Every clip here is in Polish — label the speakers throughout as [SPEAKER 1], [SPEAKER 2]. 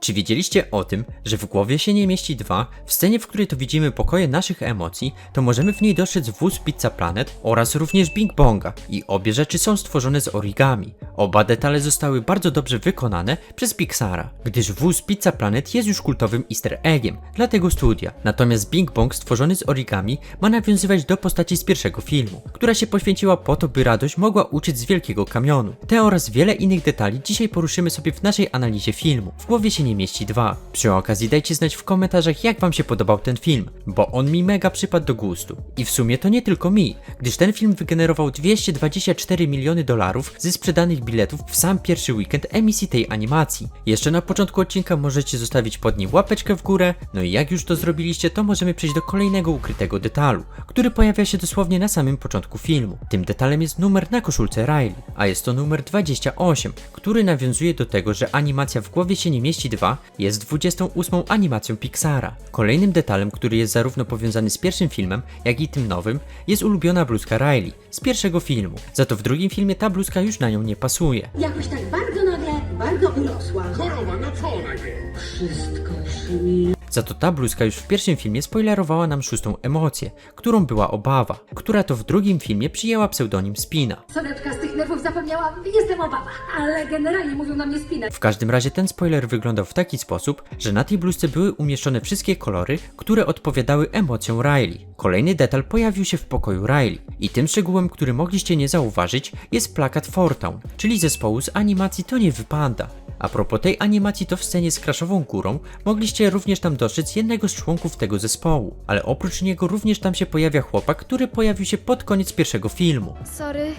[SPEAKER 1] Czy wiedzieliście o tym, że w głowie się nie mieści dwa? W scenie, w której to widzimy pokoje naszych emocji, to możemy w niej dostrzec wóz Pizza Planet oraz również Bing Bonga i obie rzeczy są stworzone z origami. Oba detale zostały bardzo dobrze wykonane przez Pixara, gdyż wóz Pizza Planet jest już kultowym easter eggiem dla tego studia. Natomiast Bing Bong stworzony z origami ma nawiązywać do postaci z pierwszego filmu, która się poświęciła po to, by radość mogła uciec z wielkiego kamionu. Te oraz wiele innych detali dzisiaj poruszymy sobie w naszej analizie filmu. W głowie się nie mieści dwa. Przy okazji dajcie znać w komentarzach jak wam się podobał ten film, bo on mi mega przypadł do gustu. I w sumie to nie tylko mi, gdyż ten film wygenerował 224 miliony dolarów ze sprzedanych biletów w sam pierwszy weekend emisji tej animacji. Jeszcze na początku odcinka możecie zostawić pod nim łapeczkę w górę, no i jak już to zrobiliście, to możemy przejść do kolejnego ukrytego detalu, który pojawia się dosłownie na samym początku filmu. Tym detalem jest numer na koszulce Riley, a jest to numer 28, który nawiązuje do tego, że animacja w głowie się nie mieści 2 jest 28 animacją Pixara. Kolejnym detalem, który jest zarówno powiązany z pierwszym filmem, jak i tym nowym, jest ulubiona bluzka Riley z pierwszego filmu. Za to w drugim filmie ta bluzka już na nią nie pasuje.
[SPEAKER 2] Jakoś tak bardzo nagle, bardzo urosła.
[SPEAKER 3] Choroba, no co ona wie?
[SPEAKER 2] Wszystko przemieniło.
[SPEAKER 1] Za to ta bluzka już w pierwszym filmie spoilerowała nam szóstą emocję, którą była obawa, która to w drugim filmie przyjęła pseudonim Spina.
[SPEAKER 2] Soreczka z tych nerwów zapomniałam, jestem obawa, ale generalnie mówią na mnie spinę.
[SPEAKER 1] W każdym razie ten spoiler wyglądał w taki sposób, że na tej bluzce były umieszczone wszystkie kolory, które odpowiadały emocjom Riley. Kolejny detal pojawił się w pokoju Riley i tym szczegółem, który mogliście nie zauważyć, jest plakat Fortown, czyli zespołu z animacji To nie wypada. A propos tej animacji to w scenie z Kraszową Górą mogliście również tam dostrzec jednego z członków tego zespołu, ale oprócz niego również tam się pojawia chłopak, który pojawił się pod koniec pierwszego filmu.
[SPEAKER 4] Sorry.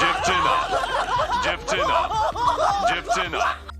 [SPEAKER 5] Dziewczyna! Dziewczyna!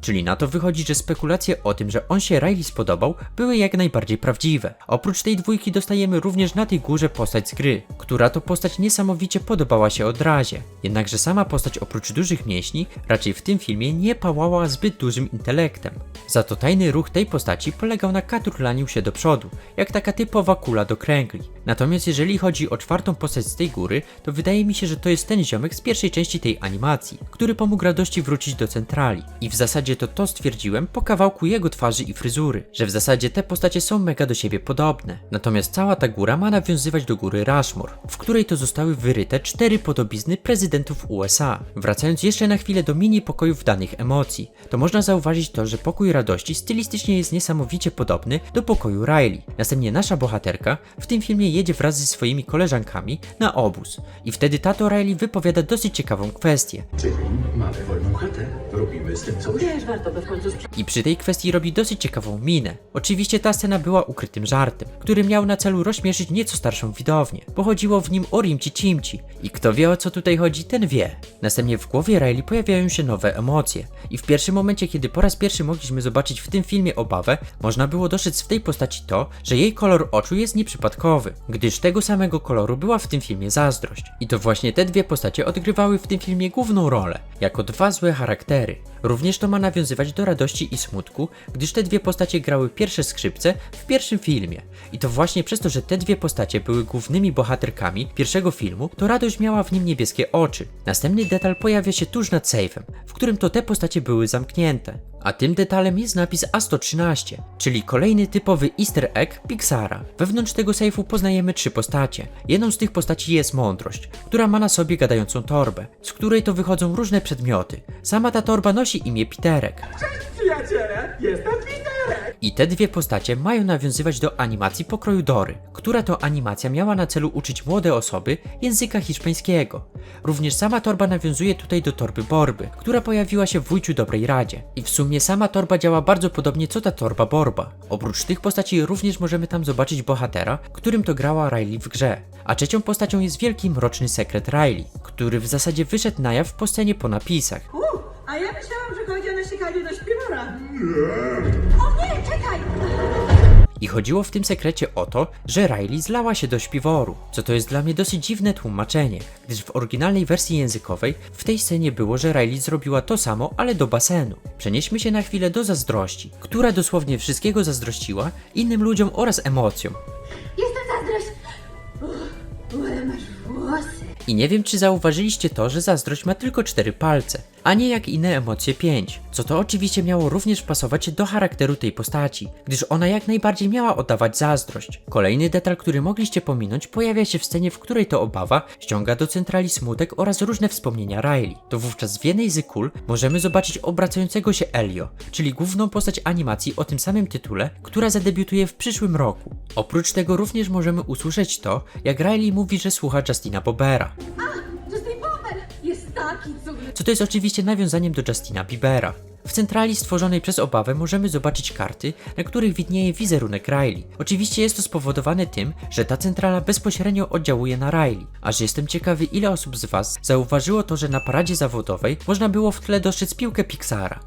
[SPEAKER 1] Czyli na to wychodzi, że spekulacje o tym, że on się Riley spodobał, były jak najbardziej prawdziwe. Oprócz tej dwójki dostajemy również na tej górze postać z gry, która to postać niesamowicie podobała się od razie. Jednakże sama postać oprócz dużych mięśni raczej w tym filmie nie pałała zbyt dużym intelektem. Za to tajny ruch tej postaci polegał na katurlaniu się do przodu, jak taka typowa kula do kręgli. Natomiast jeżeli chodzi o czwartą postać z tej góry, to wydaje mi się, że to jest ten ziomek z pierwszej części tej animacji, który pomógł radości wrócić do centrali. I w zasadzie to to stwierdziłem po kawałku jego twarzy i fryzury, że w zasadzie te postacie są mega do siebie podobne. Natomiast cała ta góra ma nawiązywać do góry Rushmore, w której to zostały wyryte cztery podobizny prezydentów USA. Wracając jeszcze na chwilę do mini pokojów danych emocji, to można zauważyć to, że pokój radości stylistycznie jest niesamowicie podobny do pokoju Riley. Następnie nasza bohaterka w tym filmie jedzie wraz ze swoimi koleżankami na obóz i wtedy tato Riley wypowiada dosyć ciekawą kwestię.
[SPEAKER 3] Czyli mamy wolną chatę. Robimy z tym coś.
[SPEAKER 2] Wiesz, warto by w końcu
[SPEAKER 1] I przy tej kwestii robi dosyć ciekawą minę. Oczywiście ta scena była ukrytym żartem, który miał na celu rozśmieszyć nieco starszą widownię, bo chodziło w nim o Rimci Cimci. I kto wie o co tutaj chodzi, ten wie. Następnie w głowie Riley pojawiają się nowe emocje. I w pierwszym momencie, kiedy po raz pierwszy mogliśmy zobaczyć w tym filmie obawę, można było dostrzec w tej postaci to, że jej kolor oczu jest nieprzypadkowy, gdyż tego samego koloru była w tym filmie zazdrość. I to właśnie te dwie postacie odgrywały w tym filmie główną rolę, jako dwa złe charaktery. Również to ma nawiązywać do radości i smutku, gdyż te dwie postacie grały pierwsze skrzypce w pierwszym filmie. I to właśnie przez to, że te dwie postacie były głównymi bohaterkami pierwszego filmu, to radość miała w nim niebieskie oczy. Następny detal pojawia się tuż nad sejfem, w którym to te postacie były zamknięte. A tym detalem jest napis A113, czyli kolejny typowy easter egg Pixara. Wewnątrz tego sejfu poznajemy trzy postacie. Jedną z tych postaci jest Mądrość, która ma na sobie gadającą torbę, z której to wychodzą różne przedmioty. Sama ta torba nosi imię Piterek.
[SPEAKER 3] Przyjaciele, jestem!
[SPEAKER 1] I te dwie postacie mają nawiązywać do animacji pokroju Dory, która to animacja miała na celu uczyć młode osoby języka hiszpańskiego. Również sama torba nawiązuje tutaj do torby Borby, która pojawiła się w Wujciu Dobrej Radzie. I w sumie sama torba działa bardzo podobnie co ta torba Borba. Oprócz tych postaci również możemy tam zobaczyć bohatera, którym to grała Riley w grze. A trzecią postacią jest wielki mroczny sekret Riley, który w zasadzie wyszedł na jaw po scenie po napisach.
[SPEAKER 6] U, a ja myślałam, że chodzi o nasikanie do śpiwora.
[SPEAKER 2] Nie,
[SPEAKER 1] chodziło w tym sekrecie o to, że Riley zlała się do śpiworu, co to jest dla mnie dosyć dziwne tłumaczenie, gdyż w oryginalnej wersji językowej w tej scenie było, że Riley zrobiła to samo, ale do basenu. Przenieśmy się na chwilę do zazdrości, która dosłownie wszystkiego zazdrościła innym ludziom oraz emocjom. I nie wiem, czy zauważyliście to, że zazdrość ma tylko cztery palce, a nie jak inne emocje pięć. Co to oczywiście miało również pasować do charakteru tej postaci, gdyż ona jak najbardziej miała oddawać zazdrość. Kolejny detal, który mogliście pominąć, pojawia się w scenie, w której to obawa ściąga do centrali smutek oraz różne wspomnienia Riley. To wówczas w jednej z kul możemy zobaczyć obracającego się Elio, czyli główną postać animacji o tym samym tytule, która zadebiutuje w przyszłym roku. Oprócz tego również możemy usłyszeć to, jak Riley mówi, że słucha Justina Bobera.
[SPEAKER 2] Justin Bieber jest taki cudny.
[SPEAKER 1] co to jest oczywiście nawiązaniem do Justina Biebera. W centrali stworzonej przez obawę możemy zobaczyć karty, na których widnieje wizerunek Riley. Oczywiście jest to spowodowane tym, że ta centrala bezpośrednio oddziałuje na Riley, a że jestem ciekawy ile osób z Was zauważyło to, że na paradzie zawodowej można było w tle dostrzec piłkę Pixara.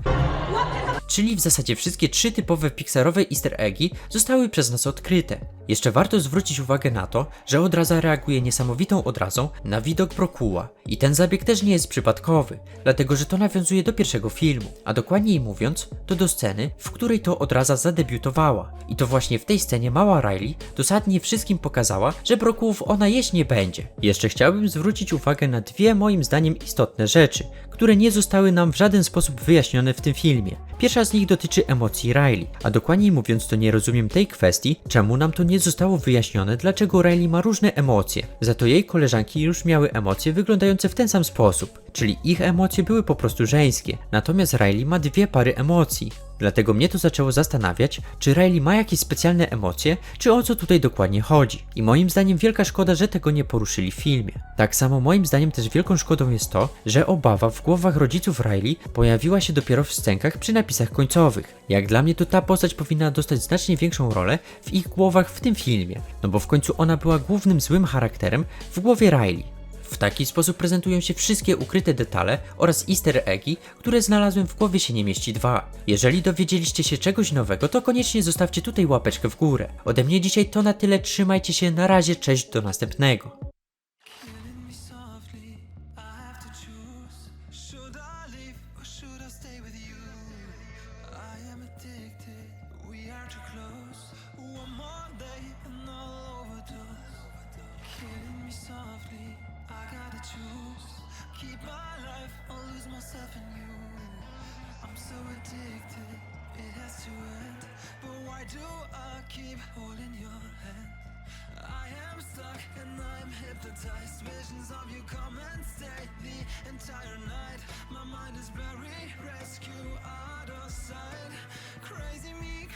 [SPEAKER 1] Czyli w zasadzie wszystkie trzy typowe pixarowe easter eggi zostały przez nas odkryte. Jeszcze warto zwrócić uwagę na to, że odraza reaguje niesamowitą odrazą na widok Brokuła. I ten zabieg też nie jest przypadkowy, dlatego że to nawiązuje do pierwszego filmu, a dokładniej mówiąc, to do sceny, w której to odraza zadebiutowała. I to właśnie w tej scenie mała Riley dosadnie wszystkim pokazała, że Brokułów ona jeść nie będzie. Jeszcze chciałbym zwrócić uwagę na dwie moim zdaniem istotne rzeczy, które nie zostały nam w żaden sposób wyjaśnione w tym filmie. Pierwsza z nich dotyczy emocji Riley, a dokładniej mówiąc to nie rozumiem tej kwestii, czemu nam to nie zostało wyjaśnione, dlaczego Riley ma różne emocje. Za to jej koleżanki już miały emocje wyglądające w ten sam sposób, czyli ich emocje były po prostu żeńskie, natomiast Riley ma dwie pary emocji. Dlatego mnie to zaczęło zastanawiać, czy Riley ma jakieś specjalne emocje, czy o co tutaj dokładnie chodzi. I moim zdaniem wielka szkoda, że tego nie poruszyli w filmie. Tak samo moim zdaniem też wielką szkodą jest to, że obawa w głowach rodziców Riley pojawiła się dopiero w scenkach przy napisach końcowych. Jak dla mnie to ta postać powinna dostać znacznie większą rolę w ich głowach w tym filmie, no bo w końcu ona była głównym złym charakterem w głowie Riley. W taki sposób prezentują się wszystkie ukryte detale oraz easter eggi, które znalazłem w głowie się nie mieści 2. Jeżeli dowiedzieliście się czegoś nowego, to koniecznie zostawcie tutaj łapeczkę w górę. Ode mnie dzisiaj to na tyle, trzymajcie się, na razie, cześć, do następnego.
[SPEAKER 4] hypnotized Visions of you come and stay the entire night. My mind is buried, rescue out of sight. Crazy me,